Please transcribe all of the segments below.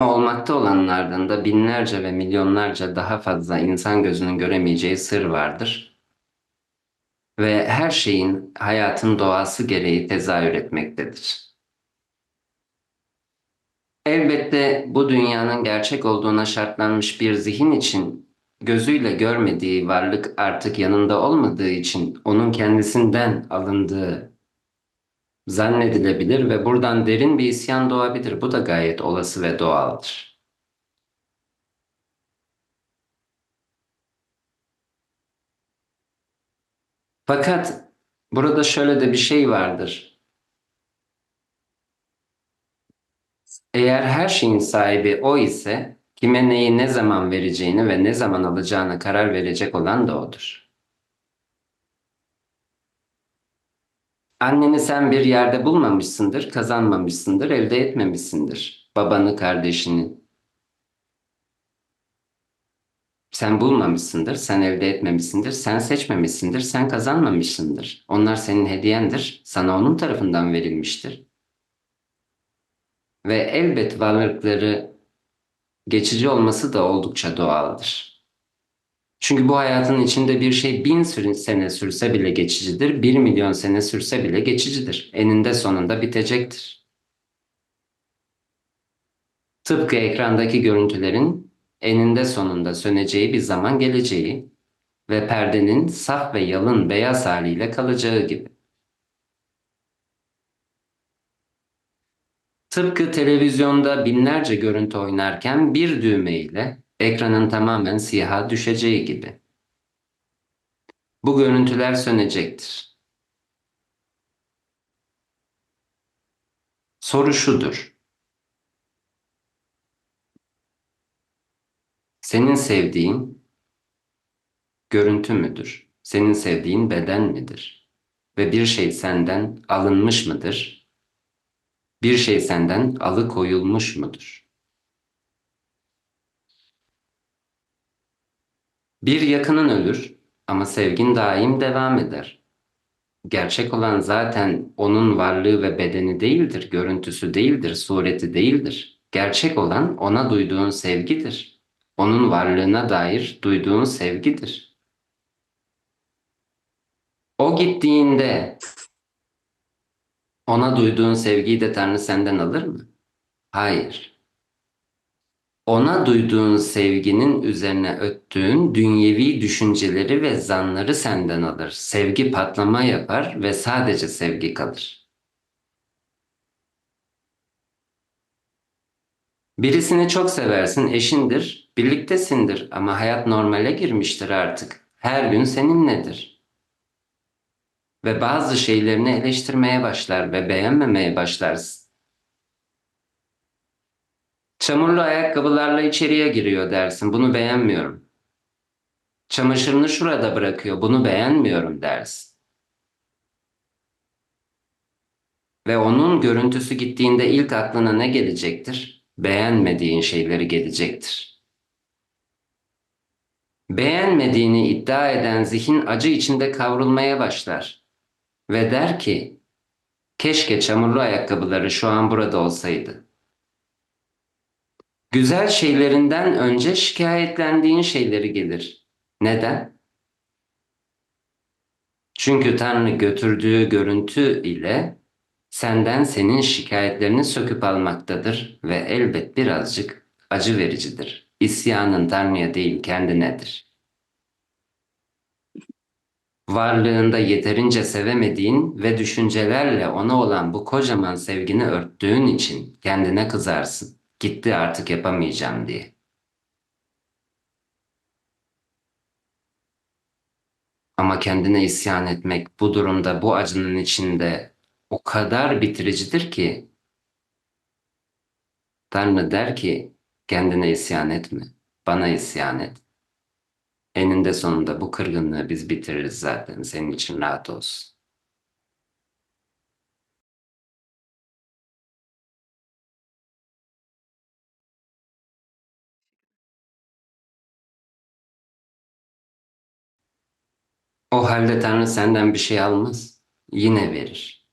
olmakta olanlardan da binlerce ve milyonlarca daha fazla insan gözünün göremeyeceği sır vardır. Ve her şeyin hayatın doğası gereği tezahür etmektedir. Elbette bu dünyanın gerçek olduğuna şartlanmış bir zihin için gözüyle görmediği varlık artık yanında olmadığı için onun kendisinden alındığı zannedilebilir ve buradan derin bir isyan doğabilir. Bu da gayet olası ve doğaldır. Fakat burada şöyle de bir şey vardır. Eğer her şeyin sahibi o ise kime neyi ne zaman vereceğini ve ne zaman alacağına karar verecek olan da odur. Anneni sen bir yerde bulmamışsındır, kazanmamışsındır, elde etmemişsindir. Babanı, kardeşini. Sen bulmamışsındır, sen elde etmemişsindir, sen seçmemişsindir, sen kazanmamışsındır. Onlar senin hediyendir, sana onun tarafından verilmiştir. Ve elbet varlıkları geçici olması da oldukça doğaldır. Çünkü bu hayatın içinde bir şey bin sene sürse bile geçicidir, bir milyon sene sürse bile geçicidir. Eninde sonunda bitecektir. Tıpkı ekrandaki görüntülerin eninde sonunda söneceği bir zaman geleceği ve perdenin saf ve yalın beyaz haliyle kalacağı gibi. Tıpkı televizyonda binlerce görüntü oynarken bir düğme ile ekranın tamamen siyaha düşeceği gibi. Bu görüntüler sönecektir. Soru şudur. Senin sevdiğin görüntü müdür? Senin sevdiğin beden midir? Ve bir şey senden alınmış mıdır? Bir şey senden alıkoyulmuş mudur? Bir yakının ölür ama sevgin daim devam eder. Gerçek olan zaten onun varlığı ve bedeni değildir, görüntüsü değildir, sureti değildir. Gerçek olan ona duyduğun sevgidir. Onun varlığına dair duyduğun sevgidir. O gittiğinde ona duyduğun sevgiyi de Tanrı senden alır mı? Hayır ona duyduğun sevginin üzerine öttüğün dünyevi düşünceleri ve zanları senden alır. Sevgi patlama yapar ve sadece sevgi kalır. Birisini çok seversin, eşindir, birliktesindir ama hayat normale girmiştir artık. Her gün seninledir. Ve bazı şeylerini eleştirmeye başlar ve beğenmemeye başlarsın. Çamurlu ayakkabılarla içeriye giriyor dersin. Bunu beğenmiyorum. Çamaşırını şurada bırakıyor. Bunu beğenmiyorum dersin. Ve onun görüntüsü gittiğinde ilk aklına ne gelecektir? Beğenmediğin şeyleri gelecektir. Beğenmediğini iddia eden zihin acı içinde kavrulmaya başlar ve der ki, keşke çamurlu ayakkabıları şu an burada olsaydı. Güzel şeylerinden önce şikayetlendiğin şeyleri gelir. Neden? Çünkü Tanrı götürdüğü görüntü ile senden senin şikayetlerini söküp almaktadır ve elbet birazcık acı vericidir. İsyanın Tanrı'ya değil kendinedir. Varlığında yeterince sevemediğin ve düşüncelerle ona olan bu kocaman sevgini örttüğün için kendine kızarsın. Gitti artık yapamayacağım diye. Ama kendine isyan etmek bu durumda, bu acının içinde o kadar bitiricidir ki Tanrı der ki kendine isyan etme, bana isyan et. Eninde sonunda bu kırgınlığı biz bitiririz zaten. Senin için rahat olsun. O halde Tanrı senden bir şey almaz, yine verir.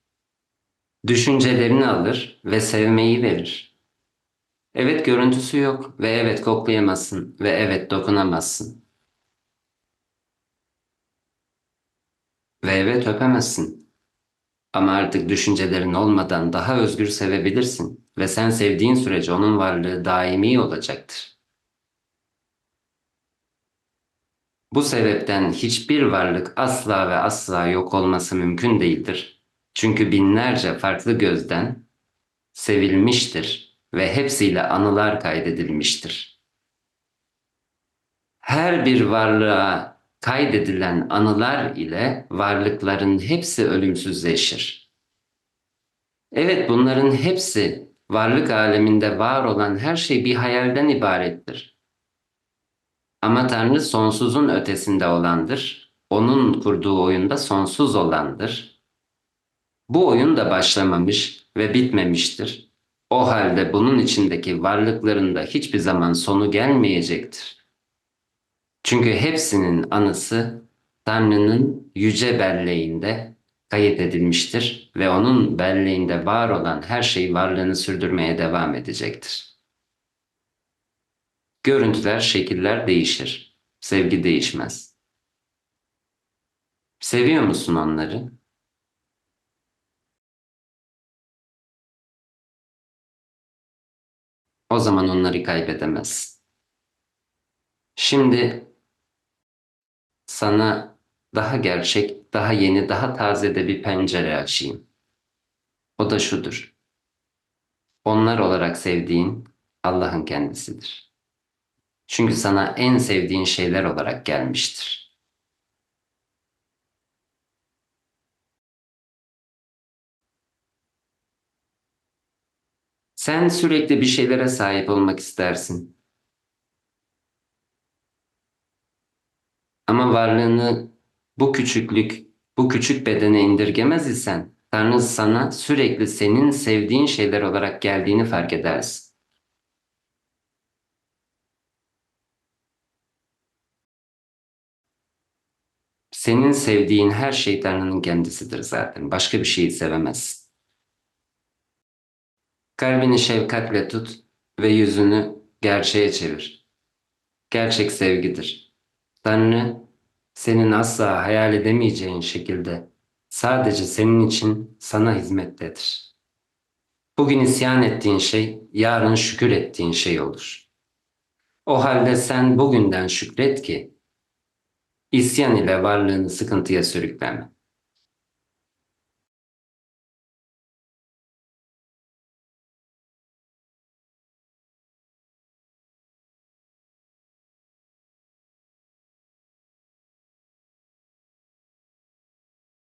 Düşüncelerini alır ve sevmeyi verir. Evet görüntüsü yok ve evet koklayamazsın ve evet dokunamazsın. Ve evet öpemezsin. Ama artık düşüncelerin olmadan daha özgür sevebilirsin ve sen sevdiğin sürece onun varlığı daimi olacaktır. Bu sebepten hiçbir varlık asla ve asla yok olması mümkün değildir. Çünkü binlerce farklı gözden sevilmiştir ve hepsiyle anılar kaydedilmiştir. Her bir varlığa kaydedilen anılar ile varlıkların hepsi ölümsüzleşir. Evet bunların hepsi varlık aleminde var olan her şey bir hayalden ibarettir. Ama Tanrı sonsuzun ötesinde olandır. Onun kurduğu oyunda sonsuz olandır. Bu oyun da başlamamış ve bitmemiştir. O halde bunun içindeki varlıkların da hiçbir zaman sonu gelmeyecektir. Çünkü hepsinin anısı Tanrı'nın yüce belleğinde kayıt edilmiştir ve onun belleğinde var olan her şey varlığını sürdürmeye devam edecektir. Görüntüler, şekiller değişir. Sevgi değişmez. Seviyor musun onları? O zaman onları kaybedemezsin. Şimdi sana daha gerçek, daha yeni, daha taze de bir pencere açayım. O da şudur. Onlar olarak sevdiğin Allah'ın kendisidir. Çünkü sana en sevdiğin şeyler olarak gelmiştir. Sen sürekli bir şeylere sahip olmak istersin. Ama varlığını bu küçüklük, bu küçük bedene indirgemez isen Tanrı sana sürekli senin sevdiğin şeyler olarak geldiğini fark edersin. Senin sevdiğin her şey Tanrı'nın kendisidir zaten. Başka bir şeyi sevemezsin. Kalbini şefkatle tut ve yüzünü gerçeğe çevir. Gerçek sevgidir. Tanrı senin asla hayal edemeyeceğin şekilde sadece senin için sana hizmettedir. Bugün isyan ettiğin şey, yarın şükür ettiğin şey olur. O halde sen bugünden şükret ki isyan ile varlığını sıkıntıya sürükleme.